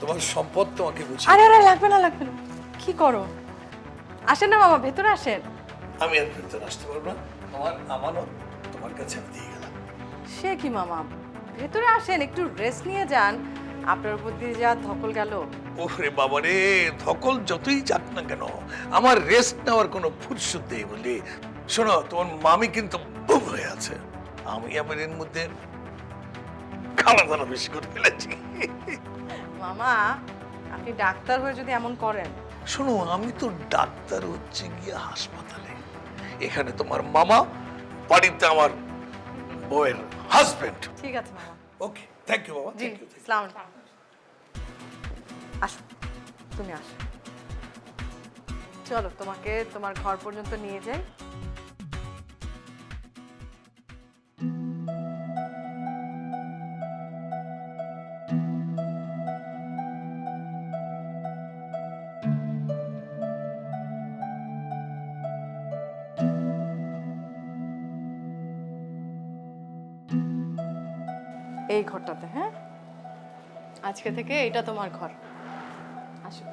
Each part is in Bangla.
তোমার সম্পদ তোমাকে বুঝিয়ে আরে আরে লাগবে না লাগবে না। কি করো? আসেন না মামা ভেতরে আসেন। আমি আর ভেতরে আসতে পারব না। আমার আমানত তোমার কাছে আমি দিয়ে গেলাম। সে কি মামা? ভেতরে আসেন একটু রেস্ট নিয়ে যান। আপনার উপর দিয়ে যা ধকল গেল। ওরে বাবা রে ধকল যতই যাক না কেন আমার রেস্ট নেওয়ার কোনো ফুরসত নেই বলি শোনো তোমার মামি কিন্তু বুম হয়ে আছে। আমি আমার এর মধ্যে দাওয়া বেশি করে ফেলেছি। মামা আপনি ডাক্তার হয়ে যদি এমন করেন। শোনো আমি তো ডাক্তার হচ্ছে গিয়ে হাসপাতালে। এখানে তোমার মামা বাড়িতে আমার বউয়ের হাজবেন্ড ঠিক আছে মামা। ওকে থ্যাংক ইউ বাবা থ্যাংক ইউ সালাম আসো তুমি আসো। চলো তোমাকে তোমার ঘর পর্যন্ত নিয়ে যাই। এই ঘরটাতে হ্যাঁ? আজকে থেকে এটা তোমার ঘর। আসো।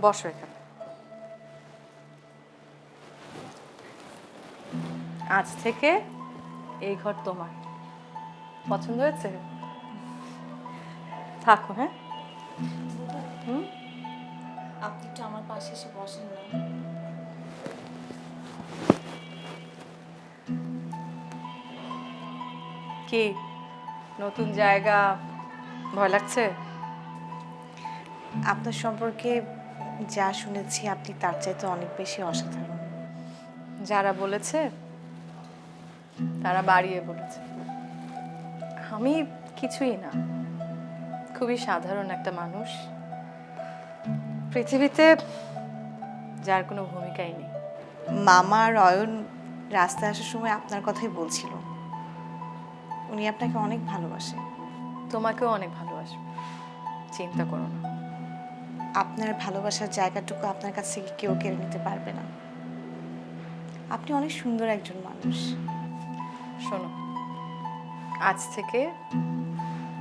বসো এখানে। আজ থেকে এই ঘর তোমার। পছন্দ হয়েছে? থাকো হ্যাঁ? হুম? আপনি একটু আমার পাশে এসে বসেন না। কি নতুন জায়গা? ভয় লাগছে? আপনার সম্পর্কে যা শুনেছি আপনি তার চাইতে অনেক বেশি অসাধারণ। যারা বলেছে তারা বাড়িয়ে বলেছে। আমি কিছুই না। খুবই সাধারণ একটা মানুষ। পৃথিবীতে যার কোনো ভূমিকাই নেই। মামা আর অয়ন রাস্তায় আসার সময় আপনার কথাই বলছিল। উনি আপনাকে অনেক ভালোবাসে। তোমাকেও অনেক ভালোবাসবে চিন্তা করো না। আপনার ভালোবাসার জায়গাটুকু আপনার কাছ থেকে কেউ কেড়ে নিতে পারবে না। আপনি অনেক সুন্দর একজন মানুষ। শোনো আজ থেকে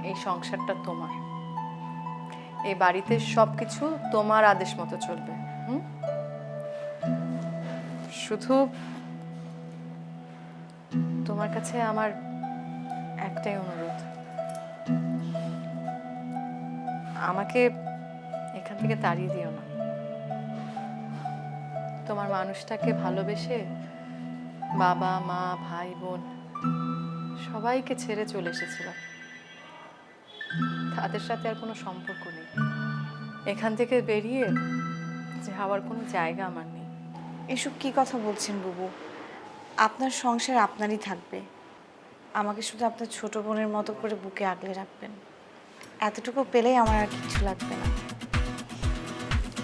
এই সংসারটা তোমার। এই বাড়িতে সব কিছু তোমার আদেশ মতো চলবে হুম? শুধু তোমার কাছে আমার একটাই অনুরোধ। আমাকে এখান থেকে তাড়িয়ে দিও না। তোমার মানুষটাকে ভালোবেসে বাবা, মা, ভাই, বোন সবাইকে ছেড়ে চলে এসেছিলাম তাদের সাথে আর কোনো সম্পর্ক নেই। এখান থেকে বেরিয়ে যাওয়ার কোনো জায়গা আমার নেই। এসব কি কথা বলছেন বুবু? আপনার সংসার আপনারই থাকবে। আমাকে শুধু আপনার ছোট বোনের মতো করে বুকে আগলে রাখবেন। এতটুকু পেলেই আমার আর কিছু লাগবে না।